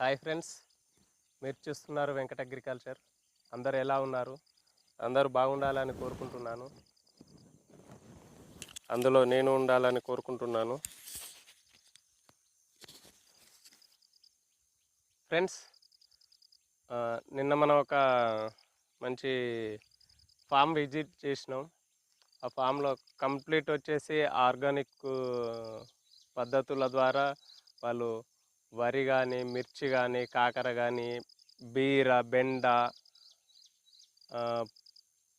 Hi friends మీరు చూస్తున్నారు Venkata agriculture. అందరు ఎలా ఉన్నారు? అందరూ బాగుండాలని కోరుకుంటున్నాను. అందులో నేను ఉండాలని కోరుకుంటున్నాను. ఫ్రెండ్స్ నిన్న మనం ఒక మంచి ఫామ్ విజిట్ చేసినాం. ఆ ఫామ్లో కంప్లీట్ వచ్చేసి ఆర్గానిక్ పద్ధతుల ద్వారా వాళ్ళు వరి కానీ మిర్చి కానీ కాకర కానీ బీర బెండ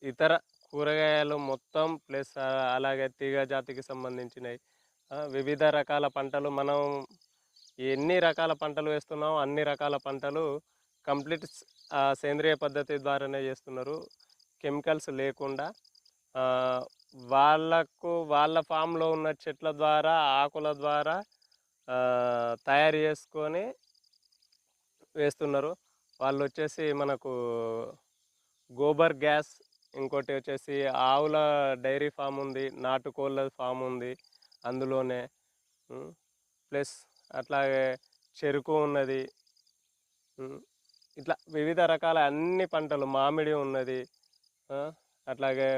ఇతర కూరగాయలు మొత్తం ప్లస్ అలాగే తీగ జాతికి సంబంధించినవి వివిధ రకాల పంటలు మనం ఎన్ని రకాల పంటలు వేస్తున్నామో అన్ని రకాల పంటలు కంప్లీట్ సేంద్రియ పద్ధతి ద్వారానే చేస్తున్నారు. కెమికల్స్ లేకుండా వాళ్ళకు వాళ్ళ ఫామ్లో ఉన్న చెట్ల ద్వారా ఆకుల ద్వారా తయారు చేసుకొని వేస్తున్నారు. వాళ్ళు వచ్చేసి మనకు గోబర్ గ్యాస్ ఇంకోటి వచ్చేసి ఆవుల డైరీ ఫామ్ ఉంది నాటుకోళ్ళ ఫామ్ ఉంది అందులోనే. ప్లస్ అట్లాగే చెరుకు ఉన్నది. ఇట్లా వివిధ రకాల అన్ని పంటలు మామిడి ఉన్నది. అట్లాగే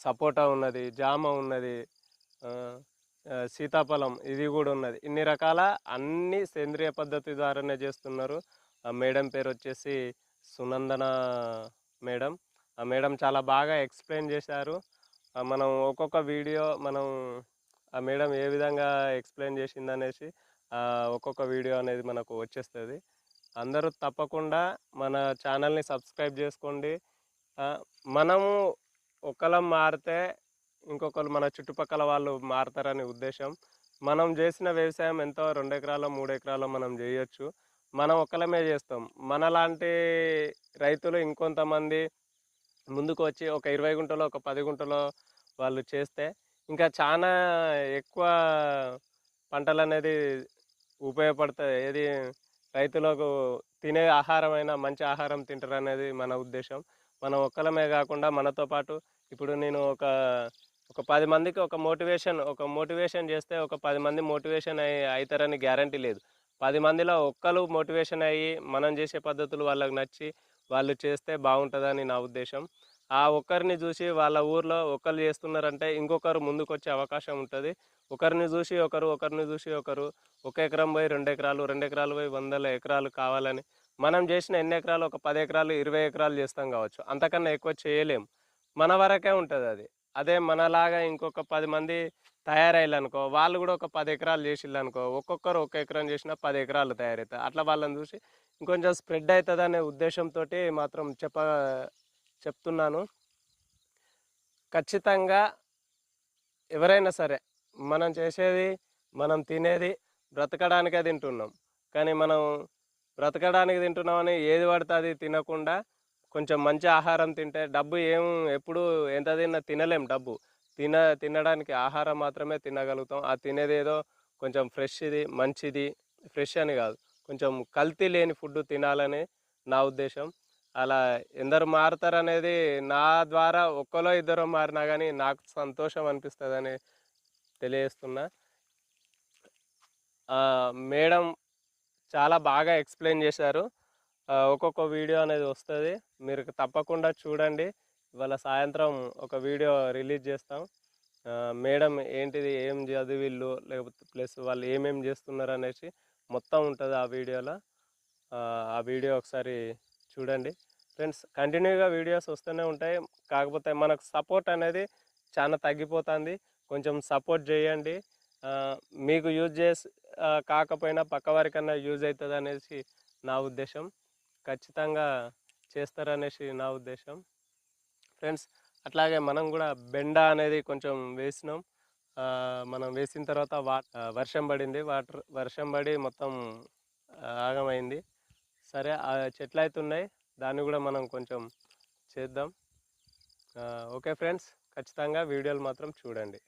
సపోటా ఉన్నది జామ ఉన్నది. సీతాఫలం ఇది కూడా ఉన్నది. ఇన్ని రకాల అన్ని సేంద్రియ పద్ధతి ద్వారానే చేస్తున్నారు. ఆ మేడం పేరు వచ్చేసి సునందన మేడం. ఆ మేడం చాలా బాగా ఎక్స్ప్లెయిన్ చేశారు. మనం ఒక్కొక్క వీడియో మనం ఆ మేడం ఏ విధంగా ఎక్స్ప్లెయిన్ చేసింది అనేసి ఒక్కొక్క వీడియో అనేది మనకు వచ్చేస్తుంది. అందరూ తప్పకుండా మన ఛానల్ని సబ్స్క్రైబ్ చేసుకోండి. మనము ఒకలం మారితే ఇంకొకరు మన చుట్టుపక్కల వాళ్ళు మారతారనే ఉద్దేశం. మనం చేసిన వ్యవసాయం ఎంతో రెండు ఎకరాలు మూడు ఎకరాలు మనం చేయొచ్చు. మనం ఒక్కలమే చేస్తాం. మనలాంటి రైతులు ఇంకొంతమంది ముందుకు వచ్చి ఒక ఇరవై గుంటలో ఒక పది గుంటలో వాళ్ళు చేస్తే ఇంకా చాలా ఎక్కువ పంటలు అనేది ఉపయోగపడతాయి ఏది రైతులకు తినే ఆహారమైన మంచి ఆహారం తింటారు అనేది మన ఉద్దేశం. మనం ఒక్కలమే కాకుండా మనతో పాటు ఇప్పుడు నేను ఒక ఒక పది మందికి ఒక మోటివేషన్ ఒక మోటివేషన్ చేస్తే ఒక పది మంది మోటివేషన్ అయి అవుతారని గ్యారంటీ లేదు. పది మందిలో ఒక్కరు మోటివేషన్ అయ్యి మనం చేసే పద్ధతులు వాళ్ళకి నచ్చి వాళ్ళు చేస్తే బాగుంటుందని నా ఉద్దేశం. ఆ ఒక్కరిని చూసి వాళ్ళ ఊర్లో ఒకరు చేస్తున్నారంటే ఇంకొకరు ముందుకు వచ్చే అవకాశం ఉంటుంది. ఒకరిని చూసి ఒకరు ఒకరిని చూసి ఒకరు ఒక ఎకరం పోయి రెండు ఎకరాలు రెండు ఎకరాలు పోయి వందల ఎకరాలు కావాలని. మనం చేసిన ఎన్ని ఎకరాలు? ఒక పది ఎకరాలు ఇరవై ఎకరాలు చేస్తాం కావచ్చు. అంతకన్నా ఎక్కువ చేయలేం. మన వరకే ఉంటుంది అది. అదే మనలాగా ఇంకొక పది మంది తయారయ్యాలనుకో వాళ్ళు కూడా ఒక పది ఎకరాలు చేసిళ్ళు అనుకో ఒక్కొక్కరు ఒక ఎకరం చేసినా పది ఎకరాలు తయారవుతాయి అట్లా వాళ్ళని చూసి ఇంకొంచెం స్ప్రెడ్ అవుతుంది అనే ఉద్దేశంతో మాత్రం చెప్ప చెప్తున్నాను. ఖచ్చితంగా ఎవరైనా సరే మనం చేసేది మనం తినేది బ్రతకడానికే తింటున్నాం. కానీ మనం బ్రతకడానికి తింటున్నామని ఏది పడితే అది తినకుండా కొంచెం మంచి ఆహారం తింటే డబ్బు ఏం ఎప్పుడు ఎంత తిన్నా తినలేం డబ్బు. తిన తినడానికి ఆహారం మాత్రమే తినగలుగుతాం. ఆ తినేది ఏదో కొంచెం ఫ్రెష్ది మంచిది ఫ్రెష్ అని కాదు. కొంచెం కల్తీ లేని ఫుడ్ తినాలని నా ఉద్దేశం. అలా ఎందరు మారుతారనేది నా ద్వారా ఒక్కలో ఇద్దరు మారినా కానీ నాకు సంతోషం అనిపిస్తుందని తెలియజేస్తున్నా. మేడం చాలా బాగా ఎక్స్ప్లెయిన్ చేశారు. ఒక్కొక్క వీడియో అనేది వస్తుంది. మీరు తప్పకుండా చూడండి. ఇవాళ సాయంత్రం ఒక వీడియో రిలీజ్ చేస్తాం. మేడం ఏంటిది ఏం చదివిళ్ళు లేకపోతే ప్లస్ వాళ్ళు ఏమేం చేస్తున్నారు అనేసి మొత్తం ఉంటుంది ఆ వీడియోలో. ఆ, వీడియో ఒకసారి చూడండి. ఫ్రెండ్స్ కంటిన్యూగా వీడియోస్ వస్తూనే ఉంటాయి. కాకపోతే మనకు సపోర్ట్ అనేది చాలా తగ్గిపోతుంది. కొంచెం సపోర్ట్ చేయండి. మీకు యూజ్ చేసి కాకపోయినా పక్క వారికన్నా యూజ్ అవుతుంది అనేసి నా ఉద్దేశం. ఖచ్చితంగా చేస్తారనేసి నా ఉద్దేశం. ఫ్రెండ్స్ అట్లాగే మనం కూడా బెండ అనేది కొంచెం వేసినాం. మనం వేసిన తర్వాత వా వర్షం పడింది. వాటర్ వర్షం పడి మొత్తం ఆగమైంది. సరే ఆ చెట్లు అయితే ఉన్నాయి దాన్ని కూడా మనం కొంచెం చేద్దాం. Okay friends. ఖచ్చితంగా వీడియోలు మాత్రం చూడండి.